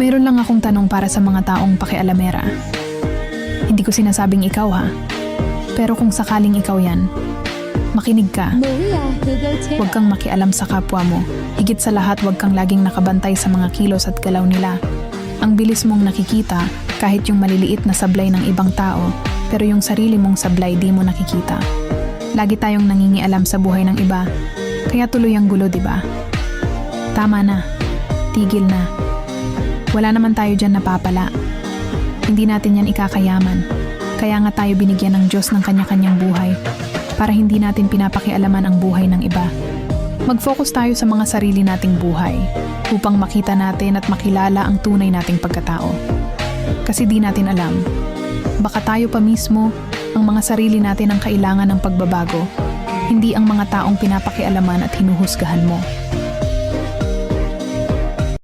Meron lang akong tanong para sa mga taong pakialamera. Hindi ko sinasabing ikaw ha. Pero kung sakaling ikaw yan, makinig ka. Huwag kang makialam sa kapwa mo. Higit sa lahat, huwag kang laging nakabantay sa mga kilos at galaw nila. Ang bilis mong nakikita, kahit yung maliliit na sablay ng ibang tao, pero yung sarili mong sablay di mo nakikita. Lagi tayong nangingialam sa buhay ng iba, kaya tuloy ang gulo, di ba? Tama na. Tigil na. Wala naman tayo dyan napapala. Hindi natin yan ikakayaman. Kaya nga tayo binigyan ng Diyos ng kanya-kanyang buhay para hindi natin pinapakialaman ang buhay ng iba. Mag-focus tayo sa mga sarili nating buhay upang makita natin at makilala ang tunay nating pagkatao. Kasi di natin alam, baka tayo pa mismo ang mga sarili natin ang kailangan ng pagbabago, hindi ang mga taong pinapakialaman at hinuhusgahan mo.